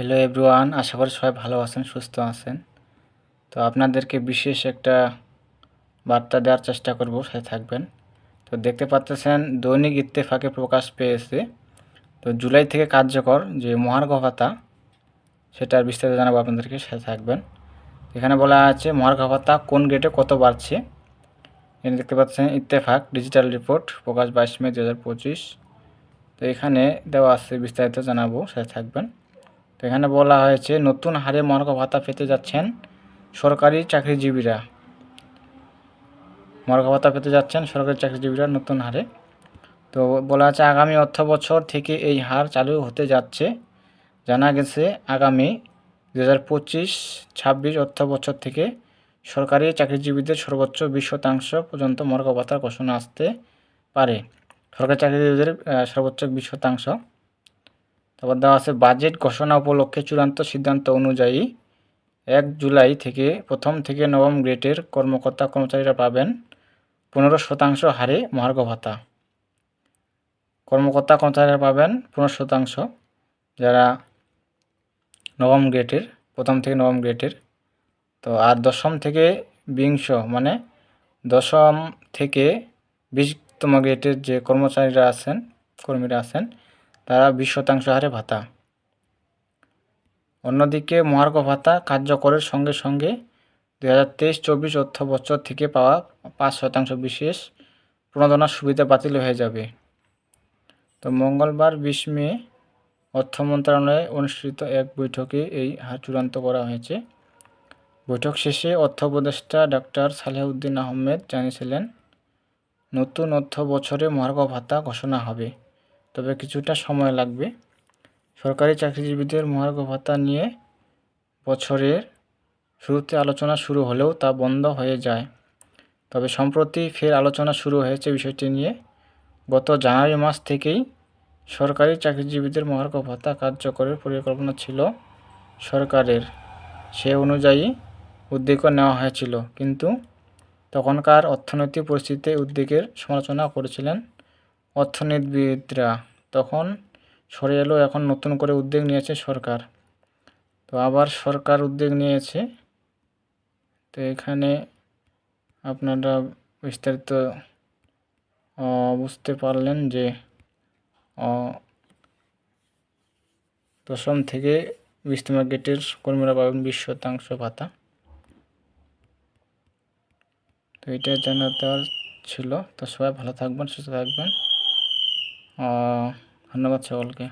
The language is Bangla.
হ্যালো এভরিওয়ান আশা করি সবাই ভালো আছেন, সুস্থ আছেন। তো আপনাদেরকে বিশেষ একটা বার্তা দেওয়ার চেষ্টা করব, সাথে থাকবেন। তো দেখতে পাচ্তেছেন দৈনিক ইত্তেফাকে প্রকাশ পেয়েছে। তো জুলাই থেকে কার্যকর যে মহার্ঘ ভাতা, সেটার বিস্তারিত জানাব আপনাদেরকে, সাথে থাকবেন। এখানে বলা আছে, মহার্ঘ ভাতা কোন গেটে কত বাড়ছে? এখানে দেখতে পাচ্ছেন, ইত্তেফাক ডিজিটাল রিপোর্ট প্রকাশ বাইশ মে দু হাজার পঁচিশ। তো এখানে দেওয়া আছে, বিস্তারিত জানাব, সাথে থাকবেন। তো এখানে বলা হয়েছে, নতুন হারে মহার্ঘ ভাতা পেতে যাচ্ছেন সরকারি চাকরিজীবীরা। মহার্ঘ ভাতা পেতে যাচ্ছেন সরকারি চাকরিজীবীরা নতুন হারে। তো বলা আছে, আগামী অর্থ বছর থেকে এই হার চালু হতে যাচ্ছে। জানা গেছে, আগামী দু হাজার পঁচিশ, ছাব্বিশ অর্থ বছর থেকে সরকারি চাকরিজীবীদের সর্বোচ্চ বিশ শতাংশ পর্যন্ত মর্গ ভাতার ঘোষণা আসতে পারে। সরকারি চাকরিজীবীদের সর্বোচ্চ বিশ শতাংশ। তারপর দেওয়া আছে বাজেট ঘোষণা উপলক্ষে চূড়ান্ত সিদ্ধান্ত অনুযায়ী এক জুলাই থেকে প্রথম থেকে নবম গ্রেডের কর্মকর্তা কর্মচারীরা পাবেন পনেরো শতাংশ হারে মহার্ঘ ভাতা। কর্মকর্তা কর্মচারীরা পাবেন পনেরো শতাংশ যারা নবম গ্রেডের, প্রথম থেকে নবম গ্রেডের। তো আর দশম থেকে বিংশ মানে দশম থেকে বিশতম গ্রেডের যে কর্মচারীরা আছেন, কর্মীরা আছেন তারা বিশ শতাংশ হারে ভাতা। অন্যদিকে মহার্ঘ ভাতা কার্যকরের সঙ্গে সঙ্গে দু হাজার তেইশ চব্বিশ অর্থ বছর থেকে পাওয়া পাঁচ শতাংশ বিশেষ প্রণোদনার সুবিধা বাতিল হয়ে যাবে। তো মঙ্গলবার বিশ মে অর্থ মন্ত্রণালয়ে অনুষ্ঠিত এক বৈঠকে এই হার চূড়ান্ত করা হয়েছে। বৈঠক শেষে অর্থ উপদেষ্টা ডক্টর সালেহউদ্দিন আহমেদ জানিয়েছিলেন, নতুন অর্থ বছরে মহার্ঘ ভাতা ঘোষণা হবে। তবে কিছুটা সময় লাগবে। সরকারি চাকরিজীবীদের মহার্ঘ ভাতা নিয়ে বছরের শুরুতে আলোচনা শুরু হলেও তা বন্ধ হয়ে যায়। তবে সম্প্রতি ফের আলোচনা শুরু হয়েছে বিষয়টি নিয়ে। গত জানুয়ারি মাস থেকেই সরকারি চাকরিজীবীদের মহার্ঘ ভাতা কার্যকরের পরিকল্পনা ছিল সরকারের। সে অনুযায়ী উদ্যোগও নেওয়া হয়েছিল, কিন্তু তখনকার অর্থনৈতিক পরিস্থিতিতে উদ্যোগের সমালোচনা করেছিলেন অর্থনীতিবিদরা। তখন সরে এলো, এখন নতুন করে উদ্যোগ নিয়েছে সরকার। তো আবার সরকার উদ্যোগ নিয়েছে। তো এখানে আপনারা বিস্তারিত বুঝতে পারলেন যে দশম থেকে বিশতম গেটের কর্মীরা পাবেন বিশ শতাংশ ভাতা। তো এটা জানাতে ছিল। তো সবাই ভালো থাকবেন, সুস্থ থাকবেন। ধন্যবাদ সকলকে।